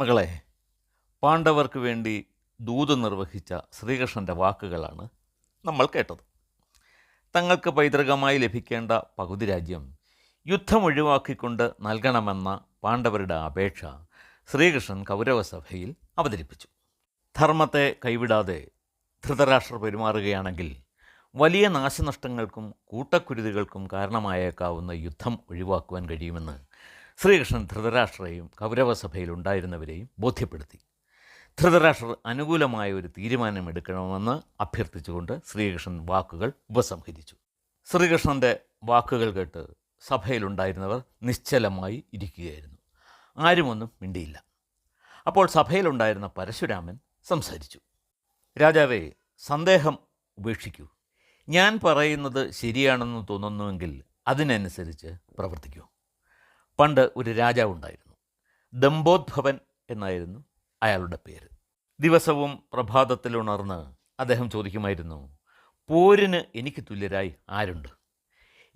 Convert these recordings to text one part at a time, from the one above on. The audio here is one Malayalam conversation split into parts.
മകളെ പാണ്ഡവർക്ക് വേണ്ടി ദൂത് നിർവഹിച്ച ശ്രീകൃഷ്ണന്റെ വാക്കുകളാണ് നമ്മൾ കേട്ടത്. തങ്ങൾക്ക് പൈതൃകമായി ലഭിക്കേണ്ട പകുതി രാജ്യം യുദ്ധം ഒഴിവാക്കിക്കൊണ്ട് നൽകണമെന്ന പാണ്ഡവരുടെ അപേക്ഷ ശ്രീകൃഷ്ണൻ കൗരവസഭയിൽ അവതരിപ്പിച്ചു. ധർമ്മത്തെ കൈവിടാതെ ധൃതരാഷ്ട്ര പെരുമാറുകയാണെങ്കിൽ വലിയ നാശനഷ്ടങ്ങൾക്കും കൂട്ടക്കുരുതികൾക്കും കാരണമായേക്കാവുന്ന യുദ്ധം ഒഴിവാക്കുവാൻ കഴിയുമെന്ന് ശ്രീകൃഷ്ണൻ ധൃതരാഷ്ട്രയെയും കൗരവസഭയിൽ ഉണ്ടായിരുന്നവരെയും ബോധ്യപ്പെടുത്തി. ധൃതരാഷ്ട്രർ അനുകൂലമായ ഒരു തീരുമാനമെടുക്കണമെന്ന് അഭ്യർത്ഥിച്ചുകൊണ്ട് ശ്രീകൃഷ്ണൻ വാക്കുകൾ ഉപസംഹരിച്ചു. ശ്രീകൃഷ്ണന്റെ വാക്കുകൾ കേട്ട് സഭയിലുണ്ടായിരുന്നവർ നിശ്ചലമായി ഇരിക്കുകയായിരുന്നു. ആരുമൊന്നും മിണ്ടിയില്ല. അപ്പോൾ സഭയിലുണ്ടായിരുന്ന പരശുരാമൻ സംസാരിച്ചു. രാജാവേ സന്ദേഹം ഉപേക്ഷിക്കൂ. ഞാൻ പറയുന്നത് ശരിയാണെന്ന് തോന്നുന്നുവെങ്കിൽ അതിനനുസരിച്ച് പ്രവർത്തിക്കൂ. പണ്ട് ഒരു രാജാവ് ഉണ്ടായിരുന്നു ദമ്പോദ്ഭവൻ എന്നായിരുന്നു അയാളുടെ പേര്. ദിവസവും പ്രഭാതത്തിൽ ഉണർന്ന് അദ്ദേഹം ചോദിക്കുമായിരുന്നു പോരിന് എനിക്ക് തുല്യരായി ആരുണ്ട്?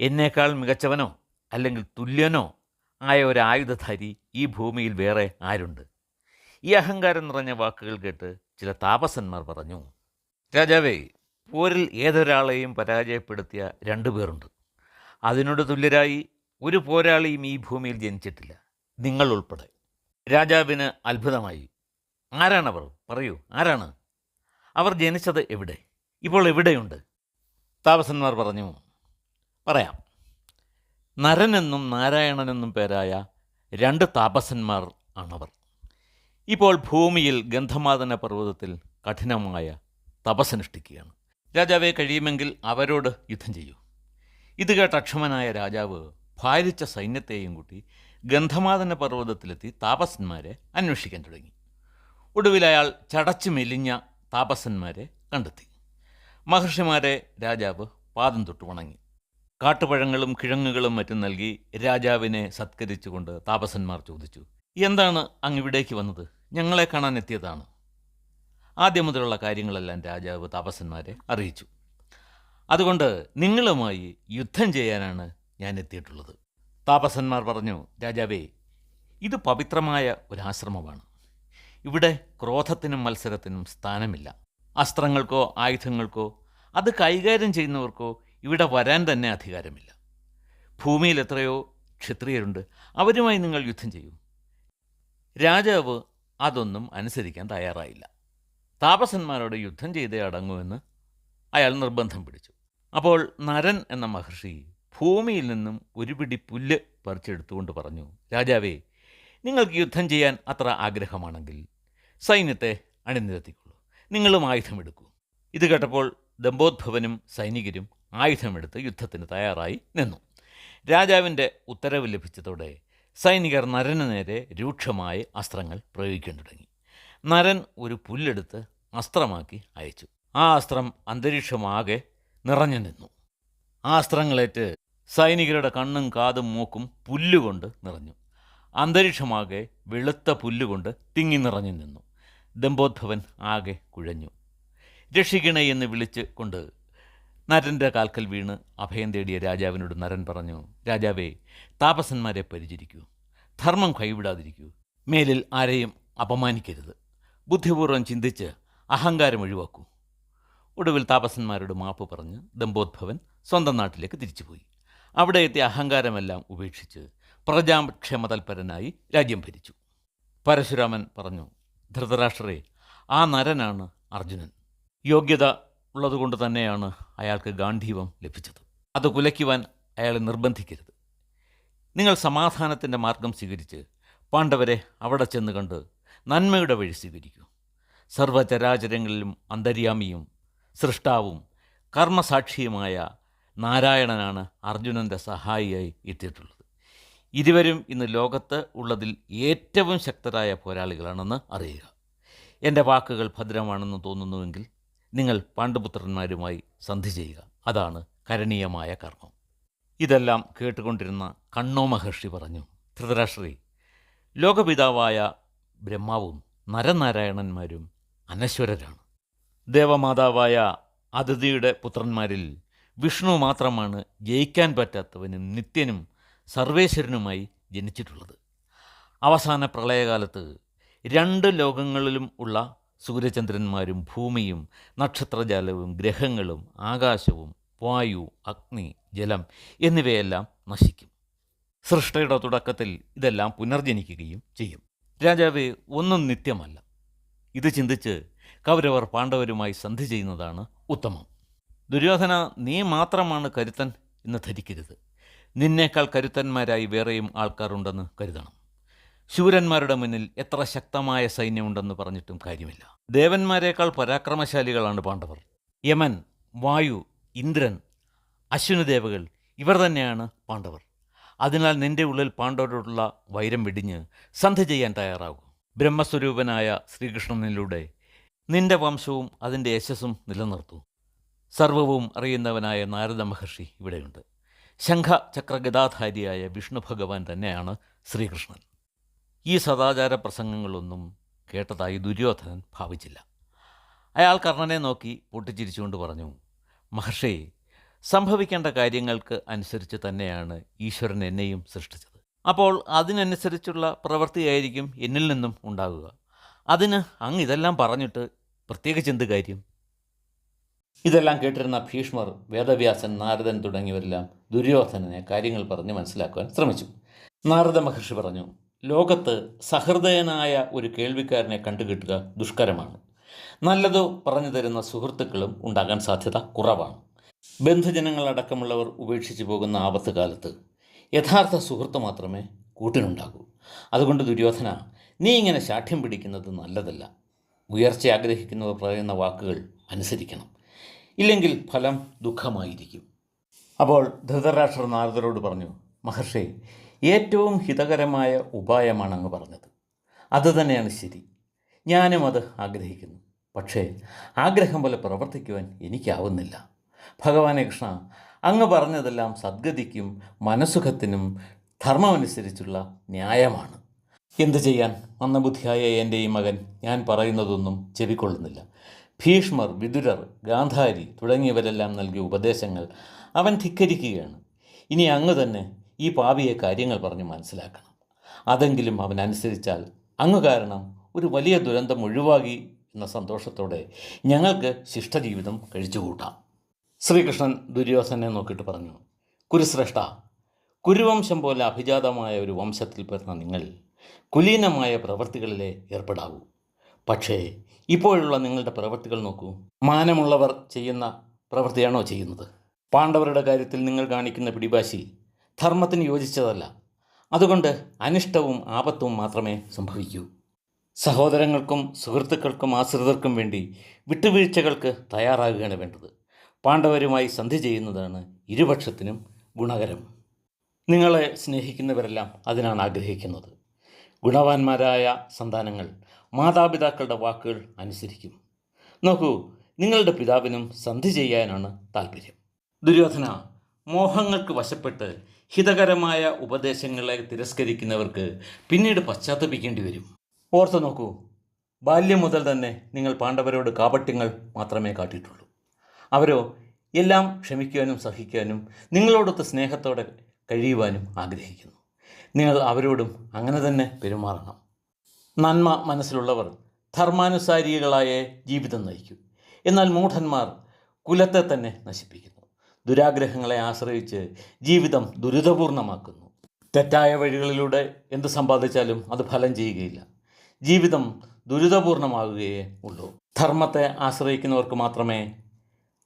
എന്നേക്കാൾ മികച്ചവനോ അല്ലെങ്കിൽ തുല്യനോ ആയ ഒരു ആയുധധാരി ഈ ഭൂമിയിൽ വേറെ ആരുണ്ട്? ഈ അഹങ്കാരം നിറഞ്ഞ വാക്കുകൾ കേട്ട് ചില താപസന്മാർ പറഞ്ഞു രാജാവേ പോരിൽ ഏതൊരാളെയും പരാജയപ്പെടുത്തിയ രണ്ടുപേരുണ്ട്. അതിനോട് തുല്യരായി ഒരു പോരാളിയും ഈ ഭൂമിയിൽ ജനിച്ചിട്ടില്ല. നിങ്ങൾ ഉൾപ്പെടെ. രാജാവിന് അത്ഭുതമായി. ആരാണവർ? പറയൂ ആരാണ്? അവർ ജനിച്ചത് എവിടെ? ഇപ്പോൾ എവിടെയുണ്ട്? താപസന്മാർ പറഞ്ഞു പറയാം. നരനെന്നും നാരായണനെന്നും പേരായ രണ്ട് താപസന്മാർ ആണവർ. ഇപ്പോൾ ഭൂമിയിൽ ഗന്ധമാതന പർവതത്തിൽ കഠിനമായ തപസ്സനുഷ്ഠിക്കുകയാണ്. രാജാവെ കഴിയുമെങ്കിൽ അവരോട് യുദ്ധം ചെയ്യൂ. ഇത് കേട്ട അക്ഷമനായ രാജാവ് ഭാരിച്ച സൈന്യത്തെയും കൂട്ടി ഗന്ധമാതന പർവതത്തിലെത്തി താപസന്മാരെ അന്വേഷിക്കാൻ തുടങ്ങി. ഒടുവിൽ അയാൾ ചടച്ചു മെലിഞ്ഞ താപസന്മാരെ കണ്ടെത്തി. മഹർഷിമാരെ രാജാവ് പാദം തൊട്ട് വണങ്ങി. കാട്ടുപഴങ്ങളും കിഴങ്ങുകളും മറ്റും നൽകി രാജാവിനെ സത്കരിച്ചുകൊണ്ട് താപസന്മാർ ചോദിച്ചു എന്താണ് അങ്ങ് ഇവിടേക്ക് വന്നത്? ഞങ്ങളെ കാണാൻ എത്തിയതാണ്. ആദ്യം മുതലുള്ള കാര്യങ്ങളെല്ലാം രാജാവ് താപസന്മാരെ അറിയിച്ചു. അതുകൊണ്ട് നിങ്ങളുമായി യുദ്ധം ചെയ്യാനാണ് ഞാൻ എത്തിയിട്ടുള്ളത് താപസന്മാർ പറഞ്ഞു രാജാവേ ഇത് പവിത്രമായ ഒരാശ്രമമാണ്. ഇവിടെ ക്രോധത്തിനും മത്സരത്തിനും സ്ഥാനമില്ല. അസ്ത്രങ്ങൾക്കോ ആയുധങ്ങൾക്കോ അത് കൈകാര്യം ചെയ്യുന്നവർക്കോ ഇവിടെ വരാൻ തന്നെ അധികാരമില്ല. ഭൂമിയിൽ എത്രയോ ക്ഷത്രിയരുണ്ട്. അവരുമായി നിങ്ങൾ യുദ്ധം ചെയ്യൂ. രാജാവ് അതൊന്നും അനുസരിക്കാൻ തയ്യാറായില്ല. താപസന്മാരോട് യുദ്ധം ചെയ്തേ അടങ്ങുമെന്ന് അയാൾ നിർബന്ധം പിടിച്ചു. അപ്പോൾ നരൻ എന്ന മഹർഷി ഭൂമിയിൽ നിന്നും ഒരു പിടി പുല്ല് പറിച്ചെടുത്തുകൊണ്ട് പറഞ്ഞു രാജാവേ നിങ്ങൾക്ക് യുദ്ധം ചെയ്യാൻ അത്ര ആഗ്രഹമാണെങ്കിൽ സൈന്യത്തെ അണിനിരത്തിക്കൊള്ളൂ. നിങ്ങളും ആയുധമെടുക്കൂ ഇത് കേട്ടപ്പോൾ ദമ്പോദ്ഭവനും സൈനികരും ആയുധമെടുത്ത് യുദ്ധത്തിന് തയ്യാറായി നിന്നു. രാജാവിന്റെ ഉത്തരവ് ലഭിച്ചതോടെ സൈനികർ നരന് നേരെ രൂക്ഷമായ അസ്ത്രങ്ങൾ പ്രയോഗിക്കാൻ തുടങ്ങി. നരൻ ഒരു പുല്ലെടുത്ത് അസ്ത്രമാക്കി അയച്ചു. ആ അസ്ത്രം അന്തരീക്ഷമാകെ നിറഞ്ഞു നിന്നു. ആ അസ്ത്രങ്ങളേറ്റ് സൈനികരുടെ കണ്ണും കാതും മൂക്കും പുല്ലുകൊണ്ട് നിറഞ്ഞു. അന്തരീക്ഷമാകെ വെളുത്ത പുല്ലുകൊണ്ട് തിങ്ങി നിറഞ്ഞു നിന്നു. ദമ്പോദ്ഭവൻ ആകെ കുഴഞ്ഞു. രക്ഷിക്കണേ എന്ന് വിളിച്ച് കൊണ്ട് നരന്റെ കാൽക്കൽ വീണ് അഭയം തേടിയ രാജാവിനോട് നരൻ പറഞ്ഞു രാജാവേ താപസന്മാരെ പരിചരിക്കൂ. ധർമ്മം കൈവിടാതിരിക്കൂ. മേലിൽ ആരെയും അപമാനിക്കരുത്. ബുദ്ധിപൂർവം ചിന്തിച്ച് അഹങ്കാരം ഒഴിവാക്കൂ. ഒടുവിൽ താപസന്മാരോട് മാപ്പ് പറഞ്ഞ് ദമ്പോദ്ഭവൻ സ്വന്തം നാട്ടിലേക്ക് തിരിച്ചുപോയി. അവിടെ എത്തിയ അഹങ്കാരമെല്ലാം ഉപേക്ഷിച്ച് പ്രജാക്ഷമതൽപരനായി രാജ്യം ഭരിച്ചു. പരശുരാമൻ പറഞ്ഞു ധൃതരാഷ്ട്രരെ ആ നരനാണ് അർജുനൻ. യോഗ്യത ഉള്ളതുകൊണ്ട് തന്നെയാണ് അയാൾക്ക് ഗാന്ധീവം ലഭിച്ചത്. അത് കുലയ്ക്കുവാൻ അയാളെ നിർബന്ധിക്കരുത്. നിങ്ങൾ സമാധാനത്തിന്റെ മാർഗം സ്വീകരിച്ച് പാണ്ഡവരെ അവിടെ ചെന്ന് കണ്ട് നന്മയുടെ വഴി സ്വീകരിക്കൂ. സർവചരാചരങ്ങളിലും അന്തര്യാമിയും സൃഷ്ടാവും കർമ്മസാക്ഷിയുമായ നാരായണനാണ് അർജുനന്റെ സഹായിയായി എത്തിയിട്ടുള്ളത്. ഇരുവരും ഇന്ന് ലോകത്ത് ഉള്ളതിൽ ഏറ്റവും ശക്തരായ പോരാളികളാണെന്ന് അറിയുക. എന്റെ വാക്കുകൾ ഭദ്രമാണെന്ന് തോന്നുന്നുവെങ്കിൽ നിങ്ങൾ പാണ്ഡുപുത്രന്മാരുമായി സന്ധി ചെയ്യുക. അതാണ് കരണീയമായ കർമ്മം. ഇതെല്ലാം കേട്ടുകൊണ്ടിരുന്ന കണ്ണോ മഹർഷി പറഞ്ഞു ധൃതരാഷ്ട്രി ലോകപിതാവായ ബ്രഹ്മാവും നരനാരായണന്മാരും അനശ്വരരാണ്. ദേവമാതാവായ അതിഥിയുടെ പുത്രന്മാരിൽ വിഷ്ണു മാത്രമാണ് ജയിക്കാൻ പറ്റാത്തവനും നിത്യനും സർവേശ്വരനുമായി ജനിച്ചിട്ടുള്ളത്. അവസാന പ്രളയകാലത്ത് രണ്ട് ലോകങ്ങളിലും ഉള്ള സൂര്യചന്ദ്രന്മാരും ഭൂമിയും നക്ഷത്രജാലവും ഗ്രഹങ്ങളും ആകാശവും വായു അഗ്നി ജലം എന്നിവയെല്ലാം നശിക്കും. സൃഷ്ടിയുടെ തുടക്കത്തിൽ ഇതെല്ലാം പുനർജനിക്കുകയും ചെയ്യും. രാജാവ് ഒന്നും നിത്യമല്ല. ഇത് ചിന്തിച്ച് കൗരവർ പാണ്ഡവരുമായി സന്ധി ചെയ്യുന്നതാണ് ഉത്തമം. ദുര്യോധന നീ മാത്രമാണ് കരുത്തൻ എന്ന് ധരിക്കരുത്. നിന്നേക്കാൾ കരുത്തന്മാരായി വേറെയും ആൾക്കാരുണ്ടെന്ന് കരുതണം. ശൂരന്മാരുടെ മുന്നിൽ എത്ര ശക്തമായ സൈന്യമുണ്ടെന്ന് പറഞ്ഞിട്ടും കാര്യമില്ല. ദേവന്മാരെക്കാൾ പരാക്രമശാലികളാണ് പാണ്ഡവർ. യമൻ വായു ഇന്ദ്രൻ അശ്വിനദേവകൾ ഇവർ തന്നെയാണ് പാണ്ഡവർ. അതിനാൽ നിന്റെ ഉള്ളിൽ പാണ്ഡവരോടുള്ള വൈരം വെടിഞ്ഞ് സന്ധി ചെയ്യാൻ തയ്യാറാകും. ബ്രഹ്മസ്വരൂപനായ ശ്രീകൃഷ്ണനിലൂടെ നിന്റെ വംശവും അതിന്റെ യശസ്സും നിലനിർത്തൂ. സർവവും അറിയുന്നവനായ നാരദ മഹർഷി ഇവിടെയുണ്ട്. ശംഖ ചക്രഗതാധാരിയായ വിഷ്ണു ഭഗവാൻ തന്നെയാണ് ശ്രീകൃഷ്ണൻ. ഈ സദാചാര പ്രസംഗങ്ങളൊന്നും കേട്ടതായി ദുര്യോധനൻ ഭാവിച്ചില്ല. അയാൾ കർണനെ നോക്കി പൊട്ടിച്ചിരിച്ചുകൊണ്ട് പറഞ്ഞു മഹർഷി സംഭവിക്കേണ്ട കാര്യങ്ങൾക്ക് അനുസരിച്ച് തന്നെയാണ് ഈശ്വരൻ എന്നെയും സൃഷ്ടിച്ചത്. അപ്പോൾ അതിനനുസരിച്ചുള്ള പ്രവൃത്തിയായിരിക്കും എന്നിൽ നിന്നും ഉണ്ടാകുക. അതിന് അങ്ങ് ഇതെല്ലാം പറഞ്ഞിട്ട് പ്രത്യേകിച്ച് എന്ത് കാര്യം? ഇതെല്ലാം കേട്ടിരുന്ന ഭീഷ്മർ വേദവ്യാസൻ നാരദൻ തുടങ്ങിയവരെല്ലാം ദുര്യോധനനെ കാര്യങ്ങൾ പറഞ്ഞ് മനസ്സിലാക്കുവാൻ ശ്രമിച്ചു. നാരദ മഹർഷി പറഞ്ഞു ലോകത്ത് സഹൃദയനായ ഒരു കേൾവിക്കാരനെ കണ്ടുകിട്ടുക ദുഷ്കരമാണ്. നല്ലത് പറഞ്ഞു തരുന്ന സുഹൃത്തുക്കളും ഉണ്ടാകാൻ സാധ്യത കുറവാണ്. ബന്ധുജനങ്ങളടക്കമുള്ളവർ ഉപേക്ഷിച്ചു പോകുന്ന ആപത്ത് കാലത്ത് യഥാർത്ഥ സുഹൃത്ത് മാത്രമേ കൂട്ടിനുണ്ടാകൂ. അതുകൊണ്ട് ദുര്യോധന നീ ഇങ്ങനെ ശാഠ്യം പിടിക്കുന്നത് നല്ലതല്ല. ഉയർച്ച ആഗ്രഹിക്കുന്നവർ പറയുന്ന വാക്കുകൾ അനുസരിക്കണം. ഇല്ലെങ്കിൽ ഫലം ദുഃഖമായിരിക്കും. അപ്പോൾ ധൃതരാഷ്ട്ര നാരദരോട് പറഞ്ഞു മഹർഷി ഏറ്റവും ഹിതകരമായ ഉപായമാണ് അങ്ങ് പറഞ്ഞത് അതുതന്നെയാണ് ശരി. ഞാനും അത് ആഗ്രഹിക്കുന്നു. പക്ഷേ ആഗ്രഹം പോലെ പ്രവർത്തിക്കുവാൻ എനിക്കാവുന്നില്ല. ഭഗവാനെ കൃഷ്ണ അങ്ങ് പറഞ്ഞതെല്ലാം സദ്ഗതിക്കും മനസുഖത്തിനും ധർമ്മമനുസരിച്ചുള്ള ന്യായമാണ്. എന്തു ചെയ്യാൻ? മന്ദബുദ്ധിയായ എന്റെ ഈ മകൻ ഞാൻ പറയുന്നതൊന്നും ചെവിക്കൊള്ളുന്നില്ല. ഭീഷ്മർ വിദുരർ ഗാന്ധാരി തുടങ്ങിയവരെല്ലാം നൽകിയ ഉപദേശങ്ങൾ അവൻ ധിക്കരിക്കുകയാണ്. ഇനി അങ്ങ് തന്നെ ഈ പാപിയെ കാര്യങ്ങൾ പറഞ്ഞ് മനസ്സിലാക്കണം. അതെങ്കിലും അവൻ അനുസരിച്ചാൽ അങ്ങ് കാരണം ഒരു വലിയ ദുരന്തം ഒഴിവാകി എന്ന സന്തോഷത്തോടെ ഞങ്ങൾക്ക് ശിഷ്ടജീവിതം കഴിച്ചുകൂട്ടാം. ശ്രീകൃഷ്ണൻ ദുര്യോധനെ നോക്കിയിട്ട് പറഞ്ഞു കുരുശ്രേഷ്ഠ കുരുവംശം പോലെ അഭിജാതമായ ഒരു വംശത്തിൽ പിറന്ന നിങ്ങൾ കുലീനമായ പ്രവൃത്തികളിലെ ഏർപ്പെടാവൂ. പക്ഷേ ഇപ്പോഴുള്ള നിങ്ങളുടെ പ്രവൃത്തികൾ നോക്കൂ. മാനമുള്ളവർ ചെയ്യുന്ന പ്രവൃത്തിയാണോ ചെയ്യുന്നത്? പാണ്ഡവരുടെ കാര്യത്തിൽ നിങ്ങൾ കാണിക്കുന്ന പിടിഭാശി ധർമ്മത്തിന് യോജിച്ചതല്ല. അതുകൊണ്ട് അനിഷ്ടവും ആപത്തും മാത്രമേ സംഭവിക്കൂ. സഹോദരങ്ങൾക്കും സുഹൃത്തുക്കൾക്കും ആശ്രിതർക്കും വേണ്ടി വിട്ടുവീഴ്ചകൾക്ക് തയ്യാറാകുകയാണ് വേണ്ടത്. പാണ്ഡവരുമായി സന്ധി ചെയ്യുന്നതാണ് ഇരുപക്ഷത്തിനും ഗുണകരം. നിങ്ങളെ സ്നേഹിക്കുന്നവരെല്ലാം അതിനാണ് ആഗ്രഹിക്കുന്നത്. ഗുണവാന്മാരായ സന്താനങ്ങൾ മാതാപിതാക്കളുടെ വാക്കുകൾ അനുസരിക്കും. നോക്കൂ നിങ്ങളുടെ പിതാവിനും സന്ധി ചെയ്യാനാണ് താല്പര്യം. ദുര്യോധന മോഹങ്ങൾക്ക് വശപ്പെട്ട് ഹിതകരമായ ഉപദേശങ്ങളെ തിരസ്കരിക്കുന്നവർക്ക് പിന്നീട് പശ്ചാത്തപിക്കേണ്ടി വരും. ഓർത്തു നോക്കൂ ബാല്യം മുതൽ തന്നെ നിങ്ങൾ പാണ്ഡവരോട് കാപട്യങ്ങൾ മാത്രമേ കാട്ടിയിട്ടുള്ളൂ. അവരോ എല്ലാം ക്ഷമിക്കുവാനും സഹിക്കാനും നിങ്ങളോടൊത്ത് സ്നേഹത്തോടെ കഴിയുവാനും ആഗ്രഹിക്കുന്നു. നിങ്ങൾ അവരോടും അങ്ങനെ തന്നെ പെരുമാറണം. നന്മ മനസ്സിലുള്ളവർ ധർമാനുസാരികളായ ജീവിതം നയിക്കും. എന്നാൽ മൂഢന്മാർ കുലത്തെ തന്നെ നശിപ്പിക്കുന്നു. ദുരാഗ്രഹങ്ങളെ ആശ്രയിച്ച് ജീവിതം ദുരിതപൂർണമാക്കുന്നു. തെറ്റായ വഴികളിലൂടെ എന്ത് സമ്പാദിച്ചാലും അത് ഫലം ചെയ്യുകയില്ല. ജീവിതം ദുരിതപൂർണമാകുകയേ ഉള്ളൂ. ധർമ്മത്തെ ആശ്രയിക്കുന്നവർക്ക് മാത്രമേ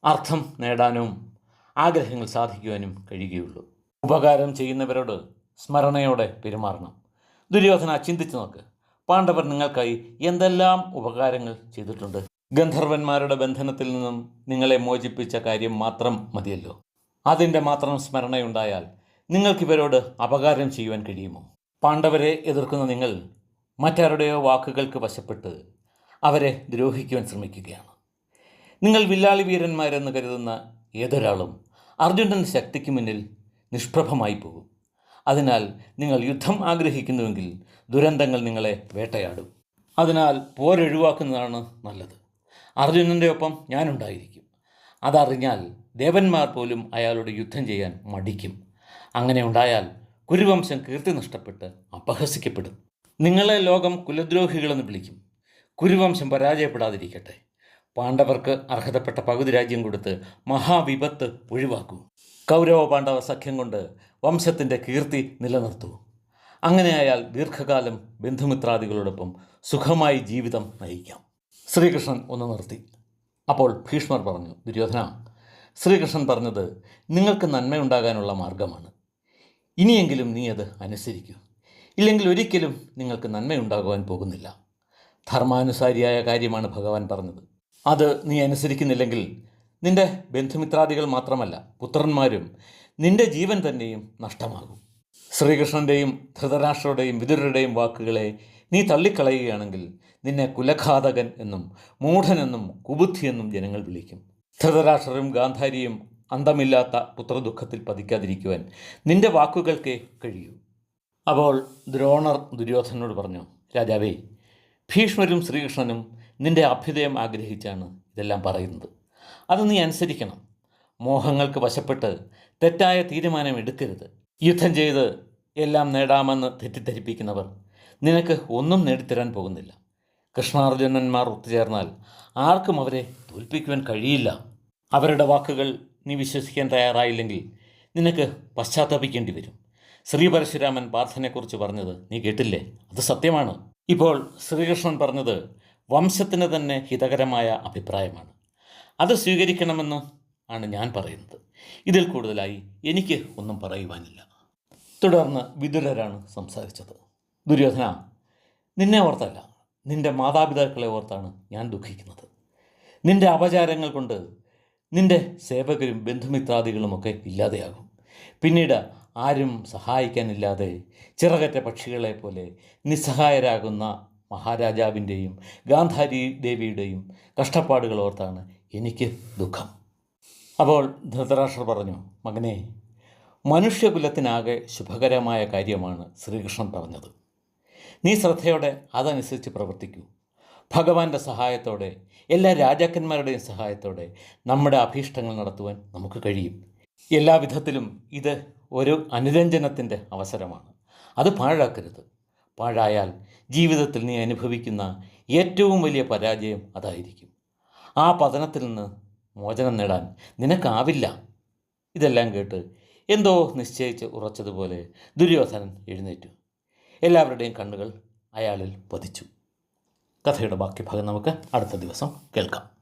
അർത്ഥം നേടാനും ആഗ്രഹങ്ങൾ സാധിക്കുവാനും കഴിയുകയുള്ളൂ. ഉപകാരം ചെയ്യുന്നവരോട് സ്മരണയോടെ പെരുമാറണം. ദുര്യോധന ചിന്തിച്ചു നോക്ക്. പാണ്ഡവർ നിങ്ങൾക്കായി എന്തെല്ലാം ഉപകാരങ്ങൾ ചെയ്തിട്ടുണ്ട്? ഗന്ധർവന്മാരുടെ ബന്ധനത്തിൽ നിന്നും നിങ്ങളെ മോചിപ്പിച്ച കാര്യം മാത്രം മതിയല്ലോ. അതിന്റെ മാത്രം സ്മരണയുണ്ടായാൽ നിങ്ങൾക്കിവരോട് അപകാരം ചെയ്യുവാൻ കഴിയുമോ? പാണ്ഡവരെ എതിർക്കുന്ന നിങ്ങൾ മറ്റാരുടെയോ വാക്കുകൾക്ക് വശപ്പെട്ട് അവരെ ദ്രോഹിക്കുവാൻ ശ്രമിക്കുകയാണ്. നിങ്ങൾ വില്ലാളി വീരന്മാരെന്ന് കരുതുന്ന ഏതൊരാളും അർജുനന്റെ ശക്തിക്ക് മുന്നിൽ നിഷ്പ്രഭമായി പോകും. അതിനാൽ നിങ്ങൾ യുദ്ധം ആഗ്രഹിക്കുന്നുവെങ്കിൽ ദുരന്തങ്ങൾ നിങ്ങളെ വേട്ടയാടും. അതിനാൽ പോരൊഴിവാക്കുന്നതാണ് നല്ലത്. അർജുനന്റെ ഒപ്പം ഞാനുണ്ടായിരിക്കും. അതറിഞ്ഞാൽ ദേവന്മാർ പോലും അയാളോട് യുദ്ധം ചെയ്യാൻ മടിക്കും. അങ്ങനെ ഉണ്ടായാൽ കുരുവംശം കീർത്തി നഷ്ടപ്പെട്ട് അപഹസിക്കപ്പെടും. നിങ്ങളെ ലോകം കുലദ്രോഹികളെന്ന് വിളിക്കും. കുരുവംശം പരാജയപ്പെടാതിരിക്കട്ടെ. പാണ്ഡവർക്ക് അർഹതപ്പെട്ട പകുതി രാജ്യം കൊടുത്ത് മഹാവിപത്ത് ഒഴിവാക്കൂ. കൗരവ പാണ്ഡവ സഖ്യം കൊണ്ട് വംശത്തിന്റെ കീർത്തി നിലനിർത്തൂ. അങ്ങനെയായാൽ ദീർഘകാലം ബന്ധുമിത്രാദികളോടൊപ്പം സുഖമായി ജീവിതം നയിക്കാം. ശ്രീകൃഷ്ണൻ ഒന്ന് നിർത്തി. അപ്പോൾ ഭീഷ്മർ പറഞ്ഞു ദുര്യോധന ശ്രീകൃഷ്ണൻ പറഞ്ഞത് നിങ്ങൾക്ക് നന്മയുണ്ടാകാനുള്ള മാർഗമാണ്. ഇനിയെങ്കിലും നീ അത് അനുസരിക്കൂ. ഇല്ലെങ്കിൽ ഒരിക്കലും നിങ്ങൾക്ക് നന്മയുണ്ടാകുവാൻ പോകുന്നില്ല. ധർമാനുസാരിയായ കാര്യമാണ് ഭഗവാൻ പറഞ്ഞത്. അത് നീ അനുസരിക്കുന്നില്ലെങ്കിൽ നിന്റെ ബന്ധുമിത്രാദികൾ മാത്രമല്ല പുത്രന്മാരും നിന്റെ ജീവൻ തന്നെയും നഷ്ടമാകും. ശ്രീകൃഷ്ണന്റെയും ധൃതരാഷ്ട്രയുടെയും വിതുരരുടെയും വാക്കുകളെ നീ തള്ളിക്കളയുകയാണെങ്കിൽ നിന്നെ കുലഘാതകൻ എന്നും മൂഢനെന്നും കുബുദ്ധിയെന്നും ജനങ്ങൾ വിളിക്കും. ധൃതരാഷ്ട്രരും ഗാന്ധാരിയും അന്തമില്ലാത്ത പുത്രദുഃഖത്തിൽ പതിക്കാതിരിക്കുവാൻ നിന്റെ വാക്കുകൾക്കേ കഴിയൂ. അപ്പോൾ ദ്രോണർ ദുര്യോധനോട് പറഞ്ഞു രാജാവേ ഭീഷ്മരും ശ്രീകൃഷ്ണനും നിന്റെ അഭ്യുദയം ആഗ്രഹിച്ചാണ് ഇതെല്ലാം പറയുന്നത്. അത് നീ അനുസരിക്കണം. മോഹങ്ങൾക്ക് വശപ്പെട്ട് തെറ്റായ തീരുമാനം എടുക്കരുത്. യുദ്ധം ചെയ്ത് എല്ലാം നേടാമെന്ന് തെറ്റിദ്ധരിപ്പിക്കുന്നവർ നിനക്ക് ഒന്നും നേടിത്തരാൻ പോകുന്നില്ല. കൃഷ്ണാർജുനന്മാർ ഒത്തുചേർന്നാൽ ആർക്കും അവരെ തോൽപ്പിക്കുവാൻ കഴിയില്ല. അവരുടെ വാക്കുകൾ നീ വിശ്വസിക്കാൻ തയ്യാറായില്ലെങ്കിൽ നിനക്ക് പശ്ചാത്തപിക്കേണ്ടി വരും. ശ്രീ പരശുരാമൻ പാർത്ഥനെക്കുറിച്ച് പറഞ്ഞത് നീ കേട്ടില്ലേ? അത് സത്യമാണ്. ഇപ്പോൾ ശ്രീകൃഷ്ണൻ പറഞ്ഞത് വംശത്തിന് തന്നെ ഹിതകരമായ അഭിപ്രായമാണ്. അത് സ്വീകരിക്കണമെന്ന് ആണ് ഞാൻ പറയുന്നത്. ഇതിൽ കൂടുതലായി എനിക്ക് ഒന്നും പറയുവാനില്ല. തുടർന്ന് വിതുരരാണ് സംസാരിച്ചത്. ദുര്യോധന നിന്നെ ഓർത്തല്ല നിന്റെ മാതാപിതാക്കളെ ഓർത്താണ് ഞാൻ ദുഃഖിക്കുന്നത്. നിന്റെ അപചാരങ്ങൾ കൊണ്ട് നിന്റെ സേവകരും ബന്ധുമിത്രാദികളുമൊക്കെ ഇല്ലാതെയാകും. പിന്നീട് ആരും സഹായിക്കാനില്ലാതെ ചിറകറ്റ പക്ഷികളെ പോലെ നിസ്സഹായരാകുന്ന മഹാരാജാവിന്റെയും ഗാന്ധാരി ദേവിയുടെയും കഷ്ടപ്പാടുകൾ ഓർത്താണ് എനിക്ക് ദുഃഖം. അപ്പോൾ ധൃതരാഷ്ട്രർ പറഞ്ഞു മകനെ മനുഷ്യകുലത്തിനാകെ ശുഭകരമായ കാര്യമാണ് ശ്രീകൃഷ്ണൻ പറഞ്ഞത്. നീ ശ്രദ്ധയോടെ അതനുസരിച്ച് പ്രവർത്തിക്കൂ. ഭഗവാന്റെ സഹായത്തോടെ എല്ലാ രാജാക്കന്മാരുടെയും സഹായത്തോടെ നമ്മുടെ അഭീഷ്ടങ്ങൾ നടത്തുവാൻ നമുക്ക് കഴിയും. എല്ലാവിധത്തിലും ഇത് ഒരു അനുരഞ്ജനത്തിന്റെ അവസരമാണ്. അത് പാഴാക്കരുത്. പാഴായാൽ ജീവിതത്തിൽ നീ അനുഭവിക്കുന്ന ഏറ്റവും വലിയ പരാജയം അതായിരിക്കും. ആ പതനത്തിൽ നിന്ന് മോചനം നേടാൻ നിനക്കാവില്ല. ഇതെല്ലാം കേട്ട് എന്തോ നിശ്ചയിച്ച് ഉറച്ചതുപോലെ ദുര്യോധനൻ എഴുന്നേറ്റു. എല്ലാവരുടെയും കണ്ണുകൾ അയാളിൽ പതിച്ചു. കഥയുടെ ബാക്കി ഭാഗം നമുക്ക് അടുത്ത ദിവസം കേൾക്കാം.